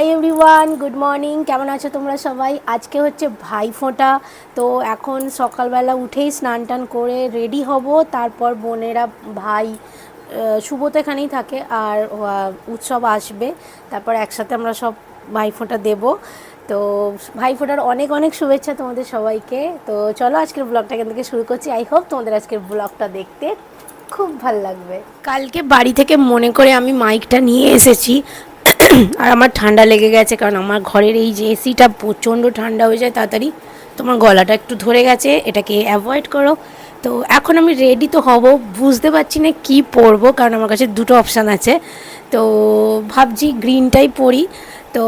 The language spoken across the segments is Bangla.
হাই এভরিওয়ান গুড মর্নিং কেমন আছো তোমরা সবাই? আজকে হচ্ছে ভাই ফোঁটা। তো এখন সকালবেলা উঠেই স্নান টান করে রেডি হব। তারপর বোনেরা ভাই শুভ তো এখানেই থাকে আর উৎসব আসবে। তারপর একসাথে আমরা সব ভাই ফোঁটা দেবো। তো ভাই ফোঁটার অনেক অনেক শুভেচ্ছা তোমাদের সবাইকে। তো চলো আজকের ব্লগটা এখান থেকে শুরু করছি। আই হোপ তোমাদের আজকের ব্লগটা দেখতে খুব ভালো লাগবে। কালকে বাড়ি থেকে মনে করে আমি মাইকটা নিয়ে এসেছি। আর আমার ঠান্ডা লেগে গেছে, কারণ আমার ঘরের এই যে এসিটা প্রচণ্ড ঠান্ডা হয়ে যায়, তাড়াতাড়ি তোমার গলাটা একটু ধরে গেছে, এটাকে অ্যাভয়েড করো। তো এখন আমি রেডি তো হব। বুঝতে পারছি না কি পরবো, কারণ আমার কাছে দুটো অপশান আছে। তো ভাবছি গ্রিনটাই পরি। তো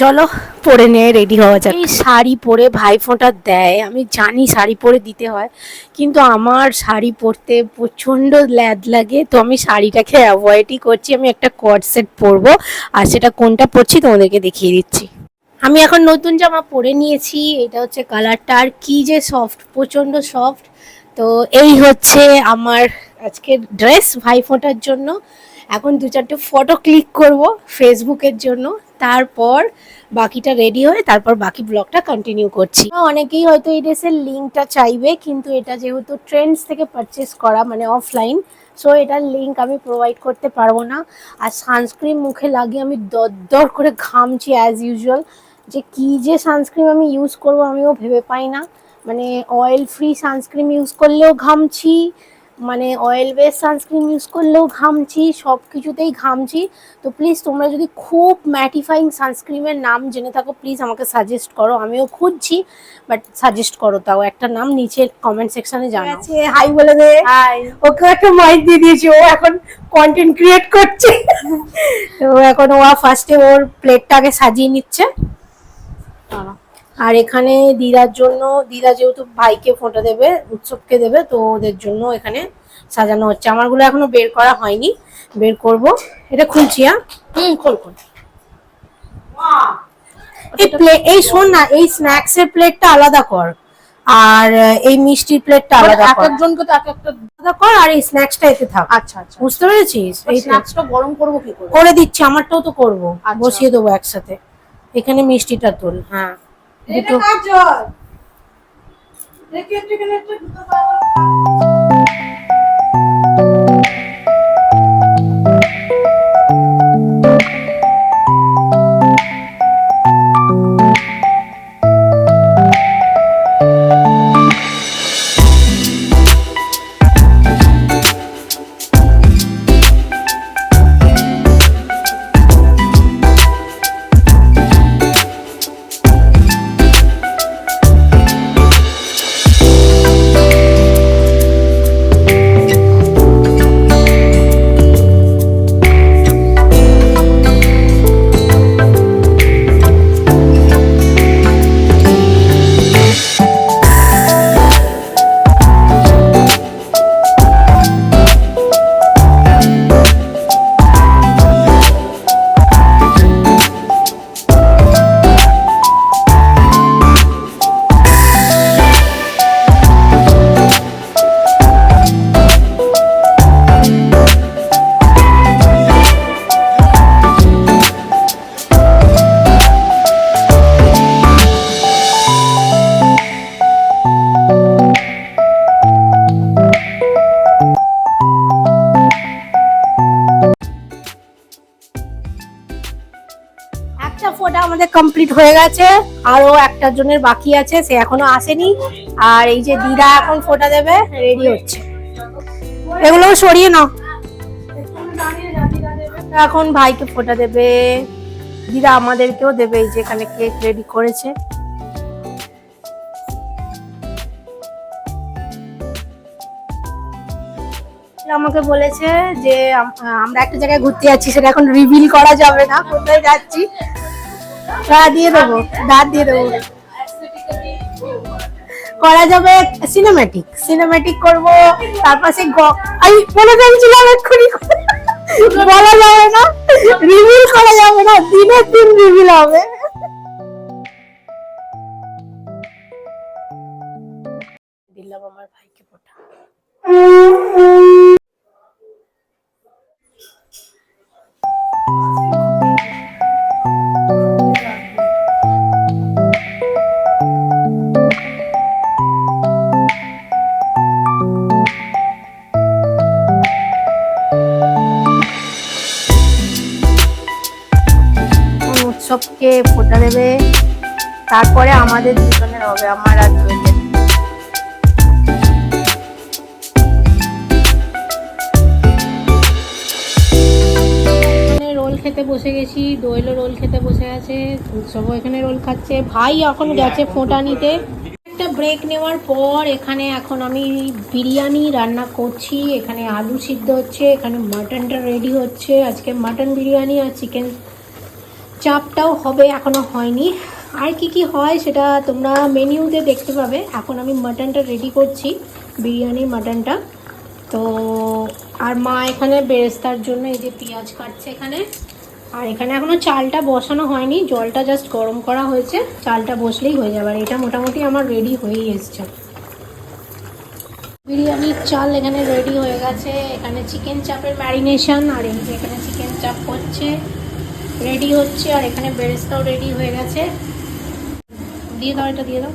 চলো, পরে নিয়ে রেডি হওয়া যাক। এই শাড়ি পরে ভাই ফোঁটা দেয়। আমি জানি শাড়ি পরে দিতে হয়, কিন্তু আমার শাড়ি পরতে প্রচণ্ড ল্যাদ লাগে। তো আমি শাড়িটাকে অ্যাভয়েডই করছি। আমি একটা কট সেট পরবো, আর সেটা কোনটা পরছি তোমাদেরকে দেখিয়ে দিচ্ছি। আমি এখন নতুন জামা পরে নিয়েছি। এটা হচ্ছে কালারটা আর কি যে সফট প্রচণ্ড সফট তো এই হচ্ছে আমার আজকের ড্রেস ভাই ফোঁটার জন্য। এখন দু চারটে ফটো ক্লিক করব ফেসবুকের জন্য। তারপর বাকিটা রেডি হয়ে তারপর বাকি ব্লগটা কন্টিনিউ করছি। অনেকেই হয়তো এই ড্রেসের লিঙ্কটা চাইবে, কিন্তু এটা যেহেতু ট্রেন্ডস থেকে পারচেস করা মানে অফলাইন সো এটার লিঙ্ক আমি প্রোভাইড করতে পারব না। আর সানস্ক্রিন মুখে লাগিয়ে আমি দরদর করে ঘামছি অ্যাজ ইউজুয়াল যে কি যে সানস্ক্রিন আমি ইউজ করব, আমিও ভেবে পাই না। মানে অয়েল ফ্রি সানস্ক্রিন ইউজ করলেও ঘামছি মানে অয়েল বেস সানস্ক্রিন ইউজ করলেও ঘামছি সব কিছুতেই ঘামছি। তো প্লিজ তোমরা যদি খুব ম্যাটিফাইং সানস্ক্রিনের নাম জেনে থাকো প্লিজ আমাকে সাজেস্ট করো। আমিও খুঁজছি বাট সাজেস্ট করো তাও। একটা নাম নিচে কমেন্ট সেকশনে জানাও। হাই বলে দে। হাই ওকে একটা মাইক দিয়ে দিয়েছি ও এখন কন্টেন্ট ক্রিয়েট করছে। তো এখন ও ফার্স্টে ওর প্লেটটাকে সাজিয়ে নিচ্ছে। আর এখানে দিদার জন্য দিদা যেহেতু ভাইকে ফোঁটা দেবে উৎসবকে দেবে তো ওদের জন্য এখানে সাজানো হচ্ছে। আমারগুলো এখনও বের করা হয়নি বের করব। এটা খুলছি হ্যাঁ? হুম খোল খোল। এই প্লেট এই শোন না এই স্ন্যাক্স এর প্লেটটা আলাদা কর আর এই মিষ্টির প্লেটটা আলাদা কর। একজনকে তো এক একটা আলাদা কর আর এই স্ন্যাক্সটা এতে থাক। আচ্ছা আচ্ছা। বুঝতে পেরেছিস? এই এই স্ন্যাক্সটা গরম করব কি করে? করে দিচ্ছি আমারটাও তো করব। আচ্ছা। বসিয়ে দেবো একসাথে। এখানে মিষ্টিটা তোল হ্যাঁ। দুটো। একটা কমপ্লিট হয়ে গেছে। আরও একটা জনের বাকি আছে, সে এখনও আসেনি। আর এই যে দিদা এখন ফোটা দেবে রেডি হচ্ছে। এগুলো সরিয়ে নাও। এখন ভাইকে ফোটা দেবে। দিদা আমাদেরকেও দেবে, এই যে এখানে কেক রেডি করেছে। আমাকে বলেছে যে আমরা একটা জায়গায় ঘুরতে যাচ্ছি, সেটা এখন রিভিল করা যাবে না, কোথায় যাচ্ছি। দাঁত দিয়ে দেবো দাঁত দিয়ে দেবো। করা যাবে সিনেম্যাটিক সিনেম্যাটিক করব, তারপর সে আমি বলে ফেলছিলাম এক্ষুনি। বলা যাবে না রিভিল করা যাবে না, দিনের দিন রিভিল হবে। ফোটা। উৎসবকে ফোটা দেবে। তারপরে আমাদের দুজনের হবে, আমার আর রোল খেতে বসে গেছি, দোয়েলও রোল খেতে বসে আছে, উৎসবও এখানে রোল খাচ্ছে। ভাই এখন গেছে ফোঁটা নিতে। একটা ব্রেক নেওয়ার পর এখানে এখন আমি বিরিয়ানি রান্না করছি। এখানে আলু সিদ্ধ হচ্ছে, এখানে মাটনটা রেডি হচ্ছে। আজকে মাটন বিরিয়ানি আর চিকেন চাপটাও হবে, এখনও হয়নি। আর কি কি হয় সেটা তোমরা মেনিউতে দেখতে পাবে। এখন আমি মাটনটা রেডি করছি, বিরিয়ানির মাটনটা। তো, আর মা এখানে বেরেস্তার জন্য এই যে পেঁয়াজ কাটছে এখানে। আর এখানে এখনও চালটা বসানো হয়নি, জলটা জাস্ট গরম করা হয়েছে। চালটা বসলেই হয়ে যাবে, আর এটা মোটামুটি আমার রেডি হয়েই এসছে। বিরিয়ানির চাল এখানে রেডি হয়ে গেছে। এখানে চিকেন চাপের ম্যারিনেশন আর এখানে চিকেন চাপ হচ্ছে। রেডি হচ্ছে আর এখানে বেরেস্তাও রেডি হয়ে গেছে। দিয়ে দাও এটা দিয়ে দাও।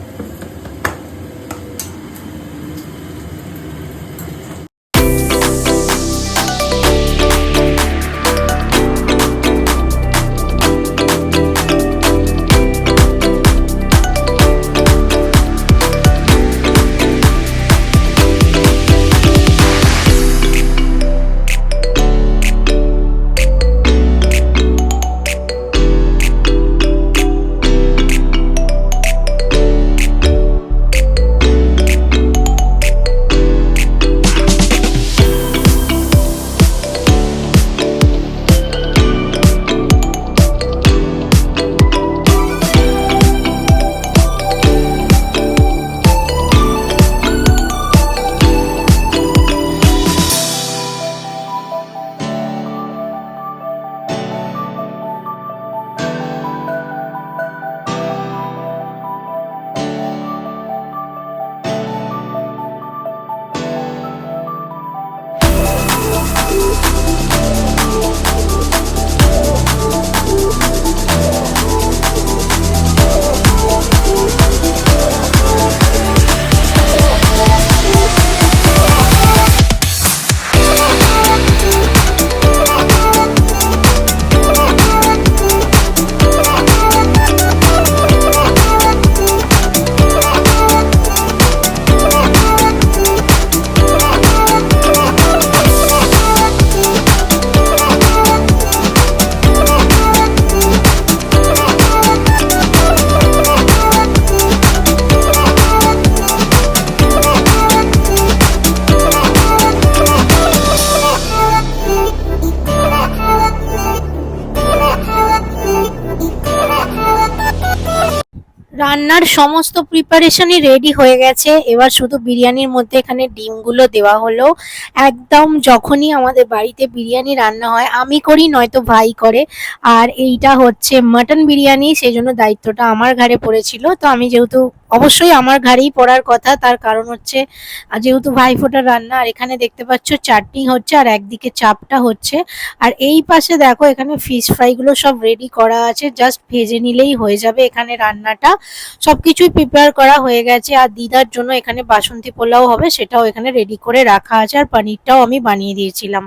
রান্নার সমস্ত প্রিপারেশনই রেডি হয়ে গেছে। এবার শুধু বিরিয়ানির মধ্যে এখানে ডিমগুলো দেওয়া হলো। একদম যখনই আমাদের বাড়িতে বিরিয়ানি রান্না হয়, আমি করি, নয়তো ভাই করে। আর এইটা হচ্ছে মাটন বিরিয়ানি, সেই জন্য দায়িত্বটা আমার ঘাড়ে পড়েছিল। তো আমি যেহেতু অবশ্যই আমার ঘাড়েই পড়ার কথা, তার কারণ হচ্ছে যেহেতু ভাইফোঁটার রান্না, আর এখানে দেখতে পাচ্ছ চাটনি হচ্ছে, আর একদিকে চাপটা হচ্ছে, আর এই পাশে দেখো এখানে ফিশ ফ্রাইগুলো সব রেডি করা আছে জাস্ট ভেজে নিলেই হয়ে যাবে এখানে রান্নাটা। সবকিছুই প্রিপেয়ার করা হয়ে গেছে, আর দিদার জন্য এখানে বাসন্তী পোলাও হবে, সেটাও এখানে রেডি করে রাখা আছে, আর পনিরটাও আমি বানিয়ে দিয়েছিলাম।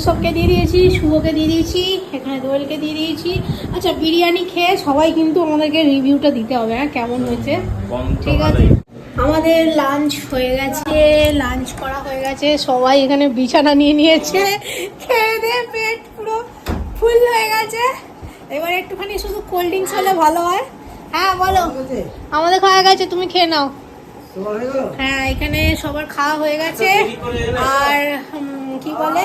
উৎসবকে দিয়ে দিয়েছি শুভকে দিয়ে দিয়েছি এখানে দোয়েলকে দিয়ে দিয়েছি। আচ্ছা বিরিয়ানি খেয়ে সবাই কিন্তু আমাদেরকে রিভিউটা দিতে হবে হ্যাঁ? কেমন হয়েছে? ঠিক আছে। আমাদের লাঞ্চ হয়ে গেছে লাঞ্চ করা হয়ে গেছে সবাই এখানে বিছানা নিয়ে নিয়েছে খেয়ে দিয়ে পেট পুরো ফুল হয়ে গেছে। এবার একটুখানি শুধু কোল্ড ড্রিঙ্কস হলে ভালো হয়। হ্যাঁ বলো। আমাদের খাওয়া গেছে তুমি খেয়ে নাও। হ্যাঁ এখানে সবার খাওয়া হয়ে গেছে। আর কি বলে?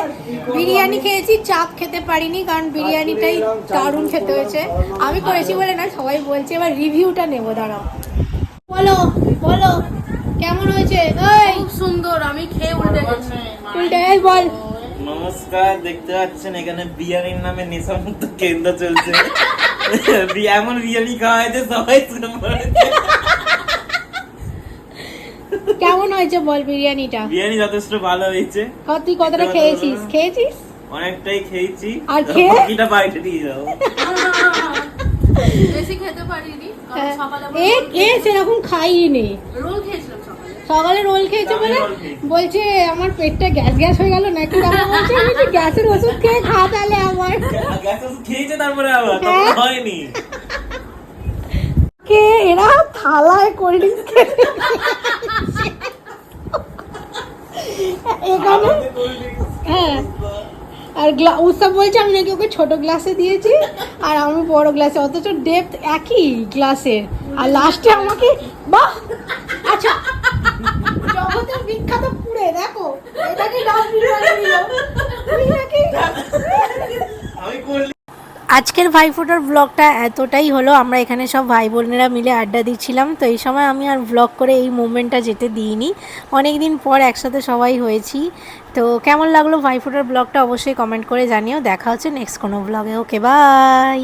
বিরিয়ানি খেয়েছি চাপ খেতে পারিনি কারণ বিরিয়ানিটাই দারুণ খেতে হয়েছে। আমি করেছি বলে না সবাই বলছে এবার রিভিউটা নেব দাঁড়াও। বলো বলো কেমন হয়েছে? এই! সুন্দর আমি খেয়ে উল্টে গেছি। উল্টে এই বল। নমস্কার দেখতে পাচ্ছেন এখানে বিরিয়ানির নামে নেশা নেশামুক্ত কেন্দ্র চলছে। এমন বিরিয়ানি খাওয়া হয়েছে সবাই শুনে পড়েছে। কেমন হয়েছে বল বিরিয়ানিটা? বিরিয়ানি যথেষ্ট ভালো হয়েছে। তুই কতটা খেয়েছিস? খেয়েছিস? অনেকটাই খেয়েছি। আর খেয়ে? বাকিটা বাইরে দিয়ে যাব। বেশি খেতে পারিনি হ্যাঁ। সকালে এ রোল এ সেরকম খাইনি। রোল খেয়েছিলাম সকালে। সকালে রোল খেয়েছে বলে? বলছে আমার পেটটা গ্যাস গ্যাস হয়ে গেল নাকি আমার বলছে আমি গ্যাসের ওষুধ খেয়ে খা তাহলে আমার গ্যাস ওষুধ খেয়েছে তারপরে আবার হ্যাঁ। হয়নি। কে? এরা থালায় কোল্ড ড্রিঙ্কস খেতে এখানে। হ্যাঁ। আর উৎসব বলছে, আমি নাকি ওকে ছোট গ্লাসে দিয়েছি, আর আমি বড় গ্লাসে। অথচ ডেপথ একই গ্লাসের। আর লাস্টে আমাকে, বাহ! আচ্ছা জগতের বিখ্যাত পুড়ে, দেখো। এটাকে ডাব বিরিয়ানি দিল তুই নাকি আমি cold আজকের ভাইফোঁটার ব্লগটা এতটাই হলো, আমরা এখানে সব ভাই বোনেরা মিলে আড্ডা দিচ্ছিলাম, তো এই সময় আমি আর ব্লগ করে এই মুভমেন্টটা যেতে দিইনি। অনেক দিন পর একসাথে সবাই হয়েছি, তো কেমন লাগল ভাইফোঁটার ব্লগটা অবশ্যই কমেন্ট করে জানিও। দেখা হচ্ছে নেক্সট কোনো ব্লগে ওকে বাই